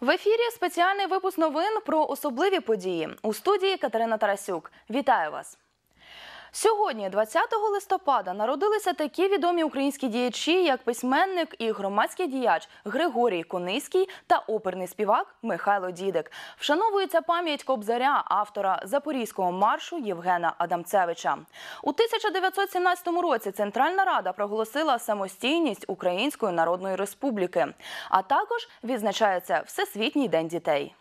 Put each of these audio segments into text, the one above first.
В ефірі спеціальний випуск новин про особливі події у студії Катерина Тарасюк. Вітаю вас! Сьогодні, 20 листопада, народилися такі відомі українські діячі, як письменник і громадський діяч Григорій Кониський та оперний співак Михайло Дідик. Вшановується пам'ять кобзаря, автора запорізького маршу Євгена Адамцевича. У 1917 році Центральна Рада проголосила самостійність Української Народної Республіки, а також відзначається Всесвітній день дітей.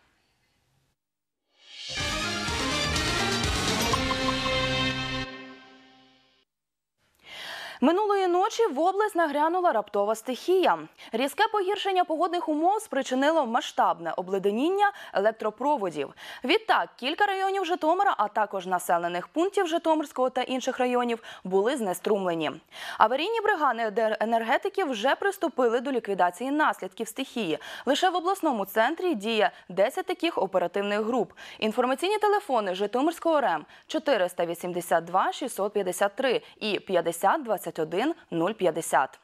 Минулої ночі в область нагрянула раптова стихія. Різке погіршення погодних умов спричинило масштабне обледеніння електропроводів. Відтак, кілька районів Житомира, а також населених пунктів Житомирського та інших районів були знеструмлені. Аварійні бригади енергетиків вже приступили до ліквідації наслідків стихії. Лише в обласному центрі діє 10 таких оперативних груп. Інформаційні телефони Житомирського РЕМ 482 653 і 50 21 050.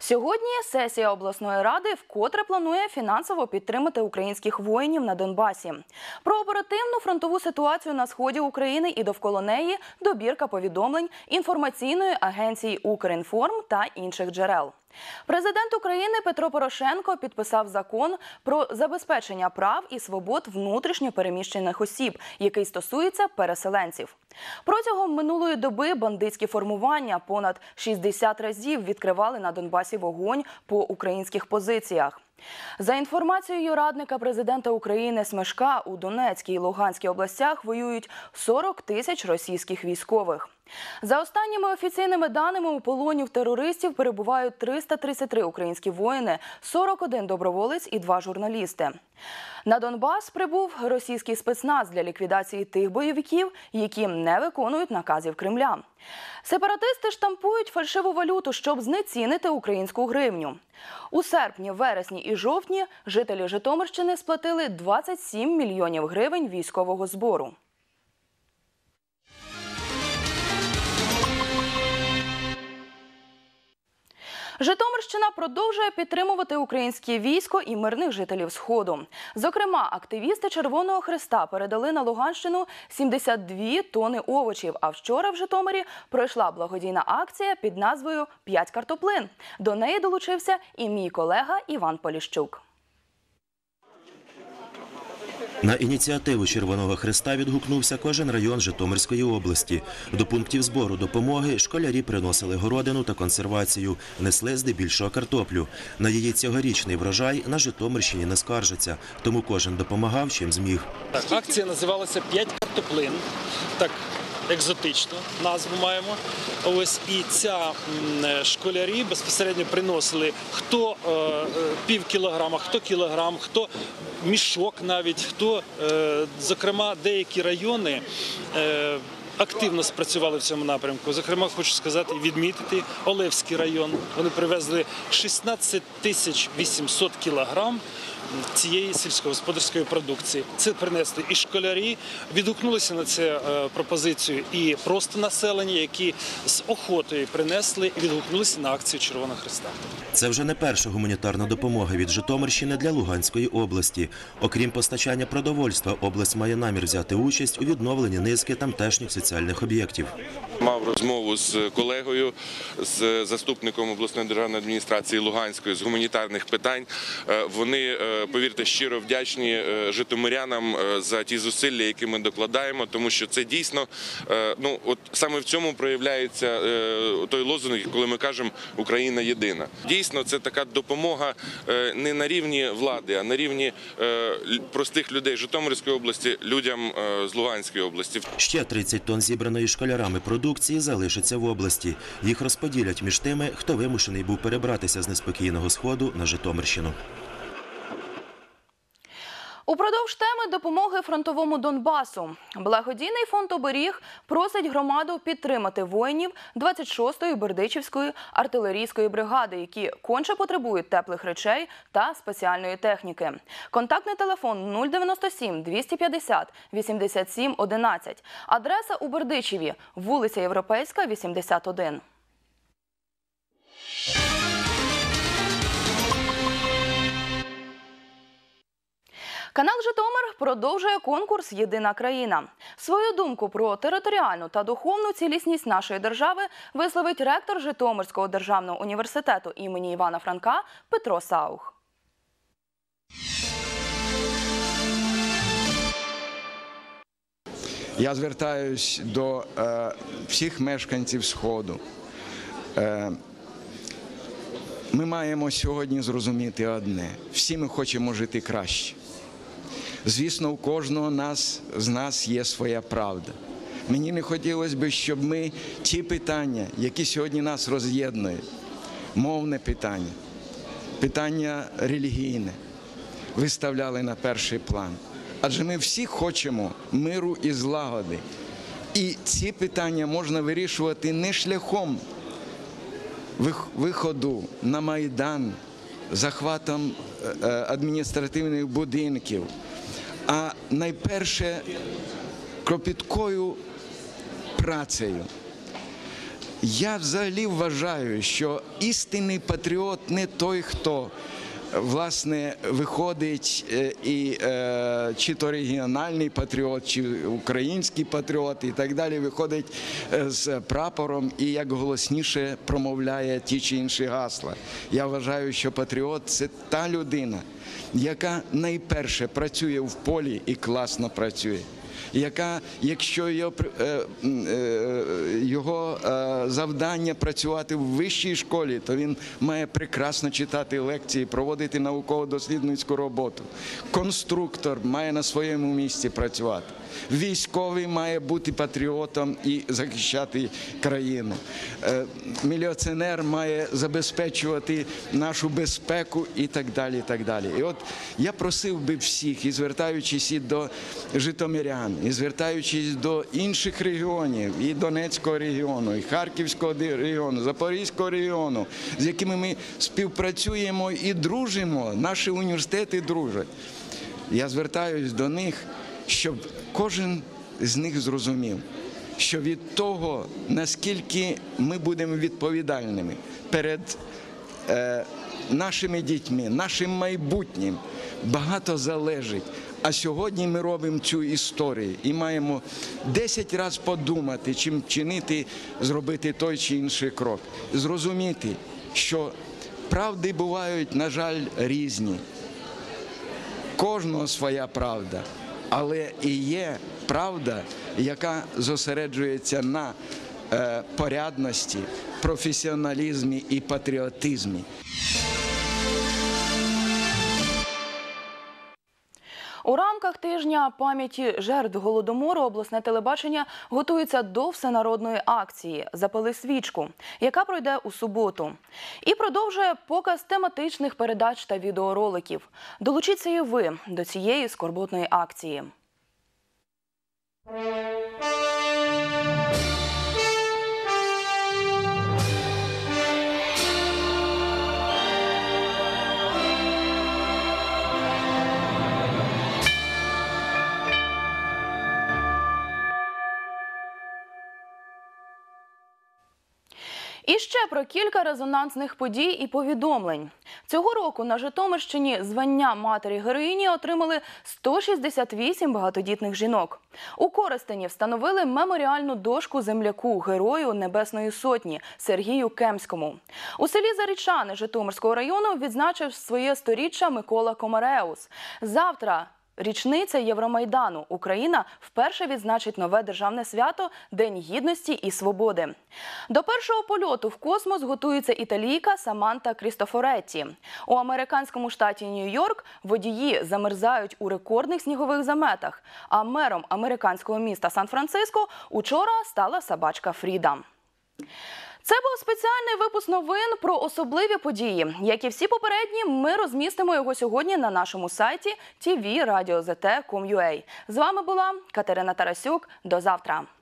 Сьогодні сесія обласної ради вкотре планує фінансово підтримати українських воїнів на Донбасі. Про оперативну фронтову ситуацію на сході України і довкола неї добірка повідомлень інформаційної агенції Укрінформ та інших джерел. Президент України Петро Порошенко підписав закон про забезпечення прав і свобод внутрішньо переміщених осіб, який стосується переселенців. Протягом минулої доби бандитські формування понад 60 разів відкривали на Донбасі вогонь по українських позиціях. За інформацією радника президента України Смешка у Донецькій і Луганській областях воюють 40 тисяч російських військових. За останніми офіційними даними у полоні в терористів перебувають 333 українські воїни, 41 доброволець і два журналісти. На Донбас прибув російський спецназ для ліквідації тих бойовиків, які не виконують наказів Кремля. Сепаратисти штампують фальшиву валюту, щоб знецінити українську гривню. У серпні, вересні жовтні жителі Житомирщини сплатили 27 мільйонів гривень військового збору. Житомирщина продовжує підтримувати українське військо і мирних жителів Сходу. Зокрема, активісти Червоного Христа передали на Луганщину 72 тони овочів. А вчора в Житомирі пройшла благодійна акція під назвою П'ять картоплин. До неї долучився і мій колега Іван Поліщук. На ініціативу Червоного Христа відгукнувся кожен район Житомирської області. До пунктів збору допомоги школярі приносили городину та консервацію, несли здебільшого картоплю. На її цьогорічний врожай на Житомирщині не скаржаться, тому кожен допомагав чим зміг. Акція називалася «П'ять картоплин. Так екзотично назву маємо. Ось і ця школярі безпосередньо приносили хто е, е, пів кілограма, хто кілограм, хто мішок навіть, хто, е, зокрема, деякі райони. Е, Активно спрацювали в цьому напрямку. Зокрема, хочу сказати відмітити Олевський район. Вони привезли 16 тисяч 800 кілограм цієї сільськогосподарської продукції. Це принесли і школярі, відгукнулися на цю е, пропозицію, і просто населення, які з охотою принесли і відгукнулися на акцію Червоного Христа. Це вже не перша гуманітарна допомога від Житомирщини для Луганської області. Окрім постачання продовольства, область має намір взяти участь у відновленні низки тамтешніх соціальних об'єктів. Мав розмову з колегою, з заступником обласної державної адміністрації Луганської з гуманітарних питань. Е, Вони, е, повірте, щиро вдячні е, житомирянам е, за ті зусилля, які ми докладаємо, тому що це дійсно е, ну от саме в цьому проявляється той лозунг, коли ми кажемо Україна єдина. Дійсно, це така допомога не на рівні влади, а на рівні простих людей Житомирської області, людям з Луганської області. Ще 30 тонн зібраної школярами продукції залишаться в області. Їх розподілять між тими, хто вимушений був перебратися з неспокійного сходу на Житомирщину. Упродовж теми допомоги фронтовому Донбасу благодійний фонд оберіг просить громаду підтримати воїнів 26-ї Бердичівської артилерійської бригади, які конче потребують теплих речей та спеціальної техніки. Контактний телефон 097 250 87 11. Адреса у Бердичеві, вулиця Європейська, 81. Канал Житомир продовжує конкурс Єдина країна. Свою думку про територіальну та духовну цілісність нашої держави висловить ректор Житомирського державного університету імені Івана Франка Петро Саух. Я звертаюсь до е, всіх мешканців Сходу. Е, ми маємо сьогодні зрозуміти одне: всі ми хочемо жити краще. Звісно, у кожного нас, з нас є своя правда. Мені не хотілося б, щоб ми ті питання, які сьогодні нас роз'єднують, мовне питання, питання релігійне, виставляли на перший план. Адже ми всі хочемо миру і злагоди. І ці питання можна вирішувати не шляхом виходу на Майдан, захватом е, е, адміністративних будинків, а найперше кропіткою працею. Я взагалі вважаю, що істинний патріот не той, хто власне виходить е, і е, чи то регіональний патріот, чи український патріот, і так далі, виходить е, з прапором і як голосніше промовляє ті чи інші гасла. Я вважаю, що патріот це та людина, яка найперше працює в полі і класно працює яка, якщо його, е, е, його е, завдання працювати в вищій школі, то він має прекрасно читати лекції, проводити науково-дослідницьку роботу. Конструктор має на своєму місці працювати. Військовий має бути патріотом і захищати країну. Е, Міліціонер має забезпечувати нашу безпеку і так далі. І так далі. І от я просив би всіх, і звертаючись і до житомирян, і звертаючись до інших регіонів, і Донецького регіону, і Харківського регіону, Запорізького регіону, з якими ми співпрацюємо і дружимо, наші університети дружать. Я звертаюсь до них, щоб кожен з них зрозумів, що від того, наскільки ми будемо відповідальними перед е, нашими дітьми, нашим майбутнім, багато залежить. А сьогодні ми робимо цю історію і маємо 10 разів подумати, чим чинити, зробити той чи інший крок. Зрозуміти, що правди бувають, на жаль, різні кожного своя правда, але і є правда, яка зосереджується на е, порядності, професіоналізмі і патріотизмі. У рамках тижня пам'яті жертв голодомору обласне телебачення готується до всенародної акції Запали свічку, яка пройде у суботу, і продовжує показ тематичних передач та відеороликів. Долучіться і ви до цієї скорботної акції. І ще про кілька резонансних подій і повідомлень. Цього року на Житомирщині звання матері героїні отримали 168 багатодітних жінок. У Коростені встановили меморіальну дошку земляку герою Небесної Сотні Сергію Кемському. У селі Зарічани Житомирського району відзначив своє сторіччя Микола Комареус. Завтра Річниця Євромайдану Україна вперше відзначить нове державне свято День гідності і свободи. До першого польоту в космос готується італійка Саманта Крістофоретті. У американському штаті Нью-Йорк водії замерзають у рекордних снігових заметах. А мером американського міста Сан-Франциско учора стала собачка Фріда. Це був спеціальний випуск новин про особливі події. Як і всі попередні, ми розмістимо його сьогодні на нашому сайті tvradio.zt.com.ua. З вами була Катерина Тарасюк. До завтра.